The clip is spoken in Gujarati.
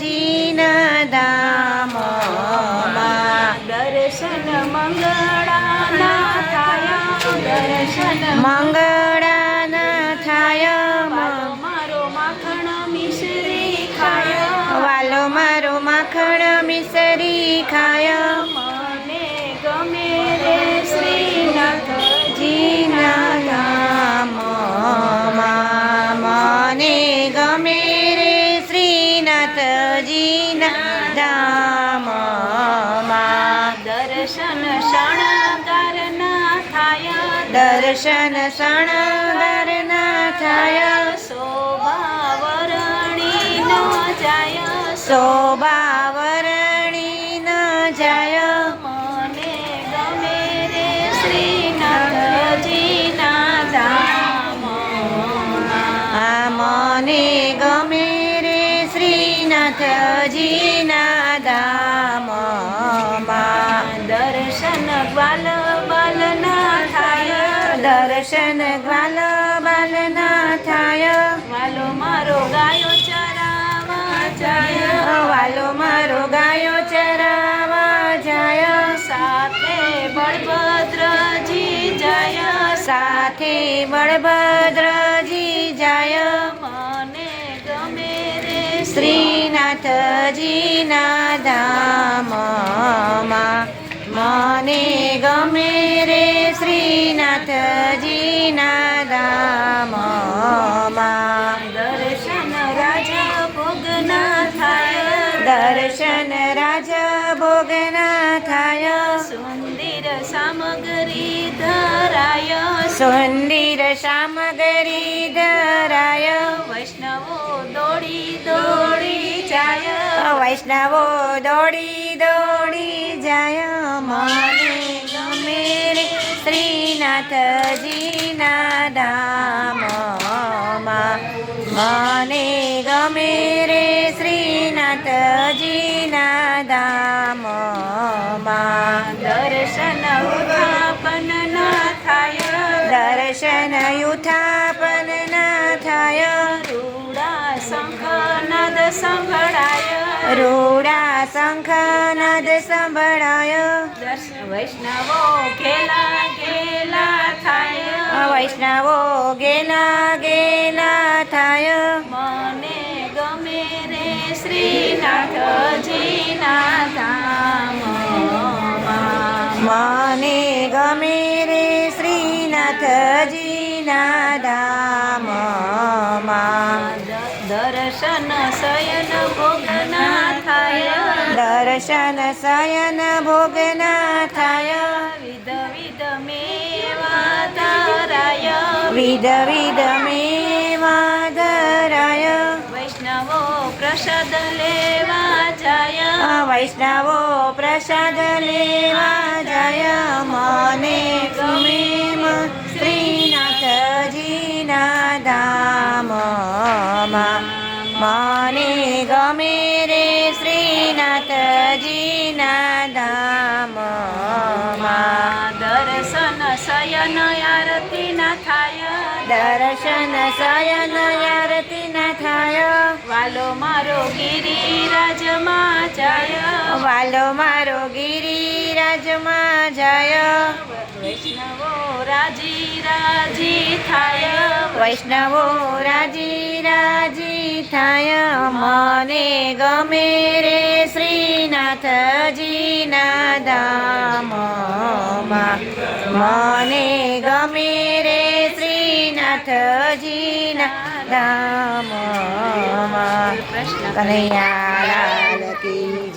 જીના દામ દર્શન મંગળા થાય દર્શન મંગળાના થાય મારો માખણ મિશ્રી ખાય. વાલો મારો માખણ મિશ્રી ખાય. દર્શન શણગારના થાય. દર્શન શણગારના થાય. શોભાવરણી ન જાય. શોભાવરણી ન જાય. મને ગમે રે શ્રીનાથજીના ધામમાં. આ મને ગમે રે શ્રીનાથજીના ધામમાં. દર્શન ગ્વાલ બાલના થાય, દર્શન ગ્વાલ બાલના થાય. વાલો મારો ગાયો ચરાવા જાય, વાલો મારો ગાયો ચરાવા જાય. સાથે બળભદ્રજી જાય, સાથે બળભદ્રજી જાય. મને ગમે રે શ્રીનાથજીના ધામમાં. મને ગમે રે શ્રીનાથજીના ધામમાં. દર્શન રાજા ભોગના થાય દર્શન રાજ ભોગના થાય સુંદર સામગ્રી ધરાય. સુંદર સામગ્રી ધરાય. વૈષ્ણવો દોડી દોડી જાય. વૈષ્ણવો મને ગમે રે શ્રીનાથજીના ધામમાં. મને ગમે રે શ્રીનાથજીના ધામમાં. દર્શન ઉથાપન ના થાય. દર્શન ઉથાપન ના થાય. રૂડા શંખનાદ સંભળાય. રૂડા વૈષ્ણવો ઘેલા ઘેલા થાય. વૈષ્ણવો ગેલા ગેલા થાય. મને ગમે રે શ્રીનાથજીના ધામમાં મને ગમે રે શ્રીનાથજીના ધામમાં દર્શન શયન થાય દર્શન શયન ભોગના થાય વિધ વિધ મેવા ધરાય વિધ વિધ મેવા ધરાય વૈષ્ણવો પ્રસાદ લેવા જાય વૈષ્ણવો પ્રસાદ લેવા જાય મને ગમે મ શ્રીનાથજીના ધામમાં। મને ગમે રે શ્રીનાથજીના ધામમાં દર્શન શયન આરતી ના થાય દર્શન શયન આરતી ના થાય વાલો મારો ગિરિરાજમાં જાય વાલો મારો ગિરિરાજમાં જાય વૈષ્ણવો રાજી રાજી થાય વૈષ્ણવો રાજી રાજી થાય મને ગમે રે શ્રીનાથજીના દામમાં મને ગમે રે શ્રીનાથજીના દામમાં કૃષ્ણ કનૈયા લાલ કી